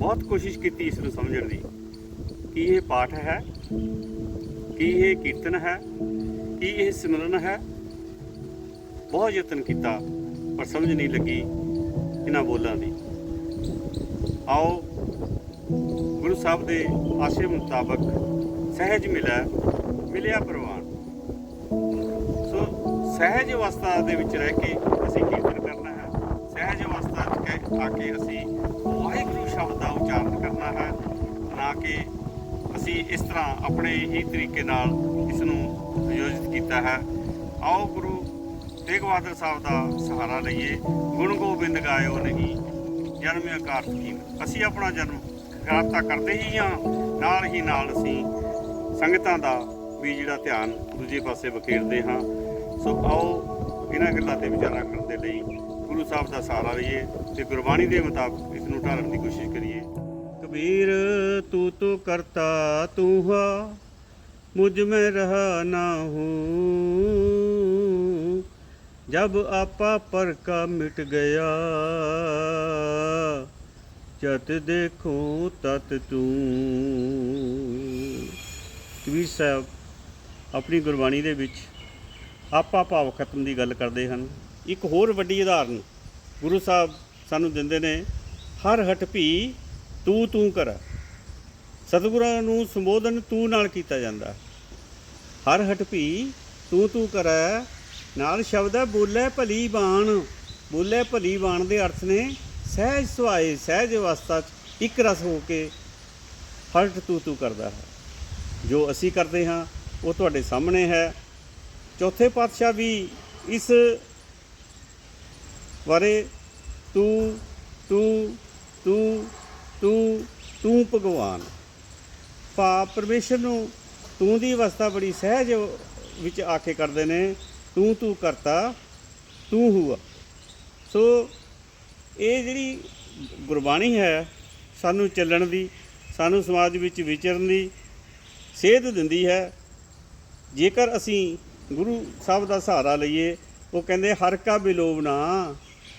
ਬਹੁਤ ਕੋਸ਼ਿਸ਼ ਕੀਤੀ ਇਸ ਨੂੰ ਸਮਝਣ ਦੀ। ਕੀ ਇਹ ਪਾਠ ਹੈ? ਕੀ ਇਹ ਕੀਰਤਨ ਹੈ? ਕੀ ਇਹ ਸਿਮਰਨ ਹੈ? ਬਹੁਤ ਯਤਨ ਕੀਤਾ, ਪਰ ਸਮਝ ਨਹੀਂ ਲੱਗੀ ਇਹਨਾਂ ਬੋਲਾਂ ਦੀ। ਆਓ, ਗੁਰੂ ਸਾਹਿਬ ਦੇ ਆਸ਼ੇ ਮੁਤਾਬਕ ਸਹਿਜ ਮਿਲਿਆ ਮਿਲਿਆ ਪ੍ਰਵਾਨ। ਸੋ ਸਹਿਜ ਅਵਸਥਾ ਦੇ ਵਿੱਚ ਰਹਿ ਕੇ ਅਸੀਂ ਕੀਰਤਨ ਕਰਨਾ ਹੈ। ਸਹਿਜ ਅਵਸਥਾ 'ਚ ਆ ਕੇ ਅਸੀਂ ਵਾਹਿਗੁਰੂ ਸ਼ਬਦ ਦਾ ਉਚਾਰਨ ਕਰਨਾ ਹੈ ਨਾ ਕਿ ਅਸੀਂ ਇਸ ਤਰ੍ਹਾਂ ਆਪਣੇ ਹੀ ਤਰੀਕੇ ਨਾਲ ਇਸ ਨੂੰ ਆਯੋਜਿਤ ਕੀਤਾ ਹੈ। ਆਓ ਗੁਰੂ ਤੇਗ ਬਹਾਦਰ ਸਾਹਿਬ ਦਾ ਸਹਾਰਾ ਲਈਏ। ਗੁਣ ਗੋਬਿੰਦ ਗਾਇਓ ਨਹੀਂ, ਜਨਮ ਅਕਾਰਤ ਕੀ ਅਸੀਂ ਆਪਣਾ ਜਨਮ ਕਰਾਤਾ ਕਰਦੇ ਹੀ ਹਾਂ, ਨਾਲ ਹੀ ਨਾਲ ਅਸੀਂ ਸੰਗਤਾਂ ਦਾ ਵੀ ਜਿਹੜਾ ਧਿਆਨ ਦੂਜੇ ਪਾਸੇ ਵਖੇਰਦੇ ਹਾਂ। ਸੋ ਆਓ ਇਹਨਾਂ ਗੱਲਾਂ ਤੇ ਵਿਚਾਰਾ ਕਰਨ ਦੇ ਲਈ ਗੁਰੂ ਸਾਹਿਬ ਦਾ ਸਹਾਰਾ ਲਈਏ ਤੇ ਗੁਰਬਾਣੀ ਦੇ ਮੁਤਾਬਕ ਇਸ ਨੂੰ ਢਾਲਣ ਦੀ ਕੋਸ਼ਿਸ਼ ਕਰੀਏ। ਕਬੀਰ, ਤੂੰ ਤੂੰ ਕਰਤਾ ਤੂੰ ਹਾ ਮੁਝ ਮੈਂ ਰਹਾ ਨਾ ਹੂੰ। ਜਬ ਆਪਾ ਪਰ ਕਾ ਮਿਟ ਗਿਆ ਜਤ ਦੇਖੋ ਤਤ ਤੂੰ। ਕਬੀਰ ਸਾਹਿਬ, ਆਪਣੀ ਗੁਰਬਾਣੀ ਦੇ ਵਿੱਚ ਆਪਾ ਭਾਵ ਖਤਮ ਦੀ ਗੱਲ ਕਰਦੇ ਹਨ। ਇੱਕ ਹੋਰ ਵੱਡੀ ਉਦਾਹਰਨ ਗੁਰੂ ਸਾਹਿਬ ਸਾਨੂੰ ਦਿੰਦੇ ਨੇ, ਹਰ ਹਟ ਭੀ ਤੂੰ ਤੂੰ ਕਰ। ਸਤਿਗੁਰਾਂ ਨੂੰ ਸੰਬੋਧਨ ਤੂੰ ਨਾਲ ਕੀਤਾ ਜਾਂਦਾ। ਹਰ ਹਟ ਭੀ ਤੂੰ ਤੂੰ ਕਰੈ, ਨਾਲ ਸ਼ਬਦ ਹੈ ਬੋਲੇ ਭਲੀ ਬਾਣ। ਬੋਲੇ ਭਲੀ ਬਾਣ ਦੇ ਅਰਥ ਨੇ, ਸਹਿਜ ਸੁਭਾਏ ਸਹਿਜ ਅਵਸਥਾ 'ਚ ਇੱਕ ਰਸ ਹੋ ਕੇ ਹਰਟ ਤੂੰ ਤੂੰ ਕਰਦਾ ਹੈ। ਜੋ ਅਸੀਂ ਕਰਦੇ ਹਾਂ, ਉਹ ਤੁਹਾਡੇ ਸਾਹਮਣੇ ਹੈ। ਚੌਥੇ ਪਾਤਸ਼ਾਹ ਵੀ ਇਸ ਬਾਰੇ ਤੂੰ ਤੂੰ ਤੂੰ ਤੂੰ ਤੂੰ ਭਗਵਾਨ। ਭਾ ਪਰਮੇਸ਼ਰ ਨੂੰ ਤੂੰ ਦੀ ਅਵਸਥਾ ਬੜੀ ਸਹਿਜ ਵਿੱਚ ਆ ਕੇ ਕਰਦੇ ਨੇ, ਤੂੰ ਤੂੰ ਕਰਤਾ, ਤੂੰ ਹੂਆ। ਸੋ ਇਹ ਜਿਹੜੀ ਗੁਰਬਾਣੀ ਹੈ ਸਾਨੂੰ ਚੱਲਣ ਦੀ, ਸਾਨੂੰ ਸਮਾਜ ਵਿੱਚ ਵਿਚਰਨ ਦੀ ਸੇਧ ਦਿੰਦੀ ਹੈ। ਜੇਕਰ ਅਸੀਂ ਗੁਰੂ ਸਾਹਿਬ ਦਾ ਸਹਾਰਾ ਲਈਏ, ਉਹ ਕਹਿੰਦੇ, ਹਰ ਕਾ ਬਿਲੋਵਨਾ।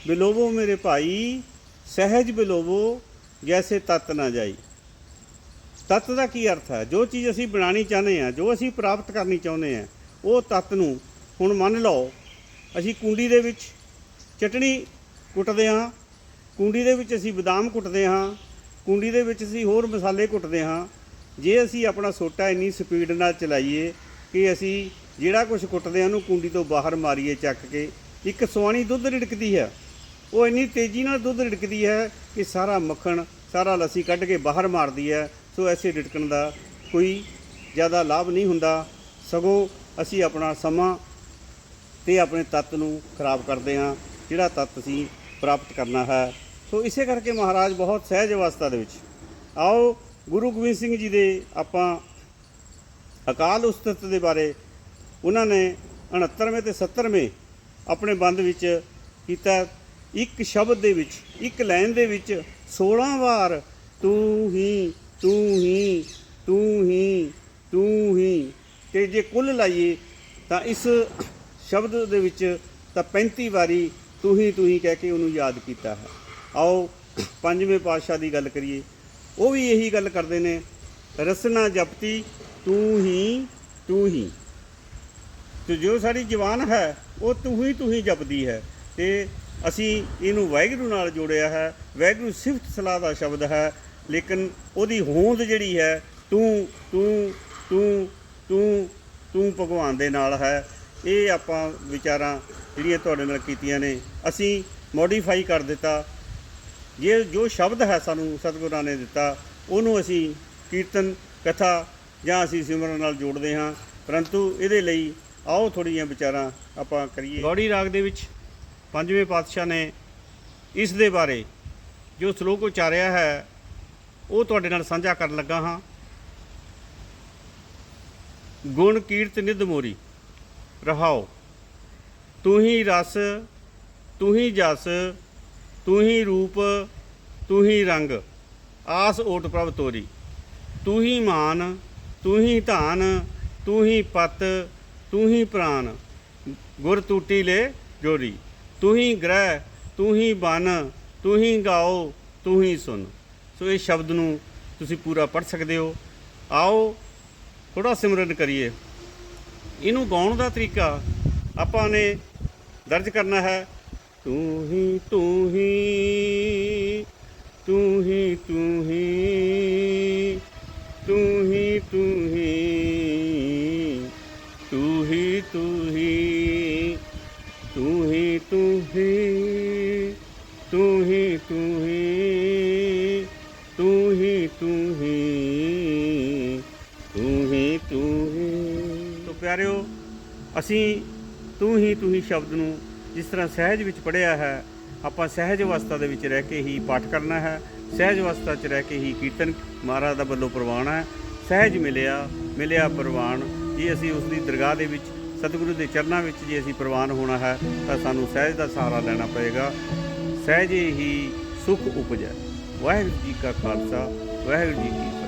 ਬਿਲੋਵੋ ਮੇਰੇ ਭਾਈ, ਸਹਿਜ ਬਿਲੋਵੋ, ਜੈਸੇ ਤਤ ਨਾ ਜਾਈ। ਤਤ ਦਾ ਕੀ ਅਰਥ ਹੈ? ਜੋ ਚੀਜ਼ ਅਸੀਂ ਬਣਾਉਣੀ ਚਾਹੁੰਦੇ ਹਾਂ, ਜੋ ਅਸੀਂ ਪ੍ਰਾਪਤ ਕਰਨੀ ਚਾਹੁੰਦੇ ਹਾਂ, ਉਹ ਤਤ ਨੂੰ ਹੁਣ ਮੰਨ ਲਓ, ਅਸੀਂ ਕੁੰਡੀ ਦੇ ਵਿੱਚ ਚਟਣੀ ਕੁੱਟਦੇ ਹਾਂ, ਕੁੰਡੀ ਦੇ ਵਿੱਚ ਅਸੀਂ ਬਦਾਮ ਕੁੱਟਦੇ ਹਾਂ, ਕੁੰਡੀ ਦੇ ਵਿੱਚ ਅਸੀਂ ਹੋਰ ਮਸਾਲੇ ਕੁੱਟਦੇ ਹਾਂ, ਜੇ ਅਸੀਂ ਆਪਣਾ ਸੋਟਾ ਇੰਨੀ ਸਪੀਡ ਨਾਲ ਚਲਾਈਏ ਕਿ ਅਸੀਂ ਜਿਹੜਾ ਕੁਝ ਕੁੱਟਦੇ ਹਾਂ ਉਹਨੂੰ ਕੁੰਡੀ ਤੋਂ ਬਾਹਰ ਮਾਰੀਏ ਚੱਕ ਕੇ, ਇੱਕ ਸਵਾਣੀ ਦੁੱਧ ਰਿੜਕਦੀ ਹੈ। ਉਹ ਇੰਨੀ ਤੇਜ਼ੀ ਨਾਲ ਦੁੱਧ ਰਿੜਕਦੀ ਹੈ ਕਿ ਸਾਰਾ ਮੱਖਣ, ਸਾਰਾ ਲੱਸੀ ਕੱਢ ਕੇ ਬਾਹਰ ਮਾਰਦੀ ਹੈ। ਸੋ ਐਸੇ ਰਿੜਕਣ ਦਾ ਕੋਈ ਜ਼ਿਆਦਾ ਲਾਭ ਨਹੀਂ ਹੁੰਦਾ। ਸਗੋਂ ਅਸੀਂ ਆਪਣਾ ਸਮਾਂ ਤੇ ਆਪਣੇ ਤੱਤ ਨੂੰ ਖਰਾਬ ਕਰਦੇ ਹਾਂ, ਜਿਹੜਾ ਤੱਤ ਅਸੀਂ ਪ੍ਰਾਪਤ ਕਰਨਾ ਹੈ। ਸੋ ਇਸੇ ਕਰਕੇ ਮਹਾਰਾਜ ਬਹੁਤ ਸਹਿਜ ਅਵਸਥਾ ਦੇ ਵਿੱਚ ਆਓ, ਗੁਰੂ ਗੋਬਿੰਦ ਸਿੰਘ ਜੀ ਦੇ ਆਪਾਂ ਅਕਾਲ ਉਸਤਤ ਦੇ ਬਾਰੇ ਉਹਨਾਂ ਨੇ 69ਵੇਂ ਤੇ 70ਵੇਂ ਆਪਣੇ ਬੰਦ ਵਿੱਚ ਕੀਤਾ। ਇੱਕ ਸ਼ਬਦ ਦੇ ਵਿੱਚ, ਇੱਕ ਲਾਈਨ ਦੇ ਵਿੱਚ 16 ਵਾਰ ਤੂੰ ਹੀ ਤੂੰ ਹੀ ਤੂੰ ਹੀ ਤੂੰ ਹੀ। ਤੇ ਜੇ ਕੁੱਲ ਲਾਈਏ ਤਾਂ ਇਸ ਸ਼ਬਦ ਦੇ ਵਿੱਚ ਤਾਂ 35 ਵਾਰੀ ਤੂੰ ਹੀ ਤੂੰ ਹੀ ਕਹਿ ਕੇ ਉਹਨੂੰ ਯਾਦ ਕੀਤਾ ਹੈ। ਆਓ ਪੰਜਵੇਂ ਪਾਤਸ਼ਾਹ ਦੀ ਗੱਲ ਕਰੀਏ। ਉਹ ਵੀ ਇਹੀ ਗੱਲ ਕਰਦੇ ਨੇ, ਰਸਨਾ ਜਪਤੀ ਤੂੰ ਹੀ ਤੂੰ ਹੀ। ਤੇ ਜੋ ਸਾਡੀ ਜਵਾਨ ਹੈ, ਉਹ ਤੂੰ ਹੀ ਤੂੰ ਹੀ ਜਪਦੀ ਹੈ। ਤੇ ਅਸੀਂ ਇਹਨੂੰ ਵਾਹਿਗੁਰੂ ਨਾਲ ਜੋੜਿਆ ਹੈ। ਵਾਹਿਗੁਰੂ ਸਿਫਤ ਸਲਾਹ ਦਾ ਸ਼ਬਦ ਹੈ, ਲੇਕਿਨ ਉਹਦੀ ਹੋਂਦ ਜਿਹੜੀ ਹੈ, ਤੂੰ ਤੂੰ ਤੂੰ ਤੂੰ ਤੂੰ ਭਗਵਾਨ ਦੇ ਨਾਲ ਹੈ। ਇਹ ਆਪਾਂ ਵਿਚਾਰਾਂ ਜਿਹੜੀਆਂ ਤੁਹਾਡੇ ਨਾਲ ਕੀਤੀਆਂ ਨੇ, ਅਸੀਂ ਮੋਡੀਫਾਈ ਕਰ ਦਿੱਤਾ। ਜੇ ਜੋ ਸ਼ਬਦ ਹੈ ਸਾਨੂੰ ਸਤਿਗੁਰਾਂ ਨੇ ਦਿੱਤਾ, ਉਹਨੂੰ ਅਸੀਂ ਕੀਰਤਨ, ਕਥਾ ਜਾਂ ਅਸੀਂ ਸਿਮਰਨ ਨਾਲ ਜੋੜਦੇ ਹਾਂ। ਪਰੰਤੂ ਇਹਦੇ ਲਈ ਆਓ ਥੋੜ੍ਹੀਆਂ ਵਿਚਾਰਾਂ ਆਪਾਂ ਕਰੀਏ। ਗੌੜੀ ਰਾਗ ਦੇ ਵਿੱਚ ਪੰਜਵੇਂ ਪਾਤਸ਼ਾਹ ਨੇ ਇਸ ਦੇ ਬਾਰੇ ਜੋ ਸ਼ਲੋਕ ਉਚਾਰਿਆ ਹੈ, ਉਹ ਤੁਹਾਡੇ ਨਾਲ ਸਾਂਝਾ ਕਰਨ ਲੱਗਾ ਹਾਂ। ਗੁਣ ਕੀਰਤ ਨਿਧ ਮੋਰੀ, ਰਹਾਓ। ਤੂੰ ਹੀ ਰਸ, ਤੂੰ ਹੀ ਜਸ, ਤੂੰ ਹੀ ਰੂਪ, ਤੂੰ ਹੀ ਰੰਗ, ਆਸ ਓਟ ਪ੍ਰਭ ਤੋਰੀ। ਤੂੰ ਹੀ ਮਾਨ, ਤੂੰ ਹੀ ਧਾਨ, ਤੂੰ ਹੀ ਪਤ, ਤੂੰ ਹੀ ਪ੍ਰਾਨ, ਗੁਰ ਟੂਟੀ ਲੈ ਜੋਰੀ। ਤੂੰ ਹੀ ਗ੍ਰਹਿ, ਤੂੰ ਹੀ ਬਨ, ਤੂੰ ਹੀ ਗਾਓ, ਤੂੰ ਹੀ ਸੁਣ। ਸੋ ਇਹ ਸ਼ਬਦ ਨੂੰ ਤੁਸੀਂ ਪੂਰਾ ਪੜ੍ਹ ਸਕਦੇ ਹੋ। ਆਓ ਥੋੜਾ ਸਿਮਰਨ ਕਰੀਏ। ਇਹਨੂੰ ਗਾਉਣ ਦਾ ਤਰੀਕਾ ਆਪਾਂ ਨੇ ਦਰਜ ਕਰਨਾ ਹੈ। ਤੂੰ ਹੀ ਤੂੰ ਹੀ ਤੂੰ ਹੀ ਤੂੰ ਹੀ ਤੂੰ ਹੀ ਤੂੰ ਹੀ। ਤੂੰ ਹੀ ਤੂੰ ਹੀ। ਤੋ ਪਿਆਰਿਓ, ਅਸੀਂ ਤੂੰ ਹੀ ਤੂੰ ਹੀ ਸ਼ਬਦ ਨੂੰ ਜਿਸ ਤਰ੍ਹਾਂ ਸਹਿਜ ਵਿੱਚ ਪੜਿਆ ਹੈ, ਆਪਾਂ ਸਹਿਜ ਅਵਸਥਾ ਦੇ ਵਿੱਚ ਰਹਿ ਕੇ ਹੀ ਪਾਠ ਕਰਨਾ ਹੈ, ਸਹਿਜ ਅਵਸਥਾ 'ਚ ਰਹਿ ਕੇ ਹੀ ਕੀਰਤਨ ਮਹਾਰਾਜ ਦਾ ਵੱਲੋਂ ਪ੍ਰਵਾਨ ਹੈ। ਸਹਿਜ ਮਿਲਿਆ ਮਿਲਿਆ ਪ੍ਰਵਾਨ, ਜੇ ਅਸੀਂ ਉਸ ਦੀ ਦਰਗਾਹ ਦੇ ਵਿੱਚ, ਸਤਿਗੁਰੂ ਦੇ ਚਰਨਾਂ ਵਿੱਚ ਜੇ ਅਸੀਂ ਪ੍ਰਵਾਨ ਹੋਣਾ ਹੈ, ਤਾਂ ਸਾਨੂੰ ਸਹਿਜ ਦਾ ਸਹਾਰਾ ਲੈਣਾ ਪਏਗਾ। ਸਹਿਜੇ ਹੀ ਸੁਖ ਉਪਜੈ। ਵਾਹਿਗੁਰੂ ਜੀ ਕਾ ਖਾਲਸਾ ਵਾਹਿਗੁਰੂ ਜੀ ਕੀ ਫਤਿਹ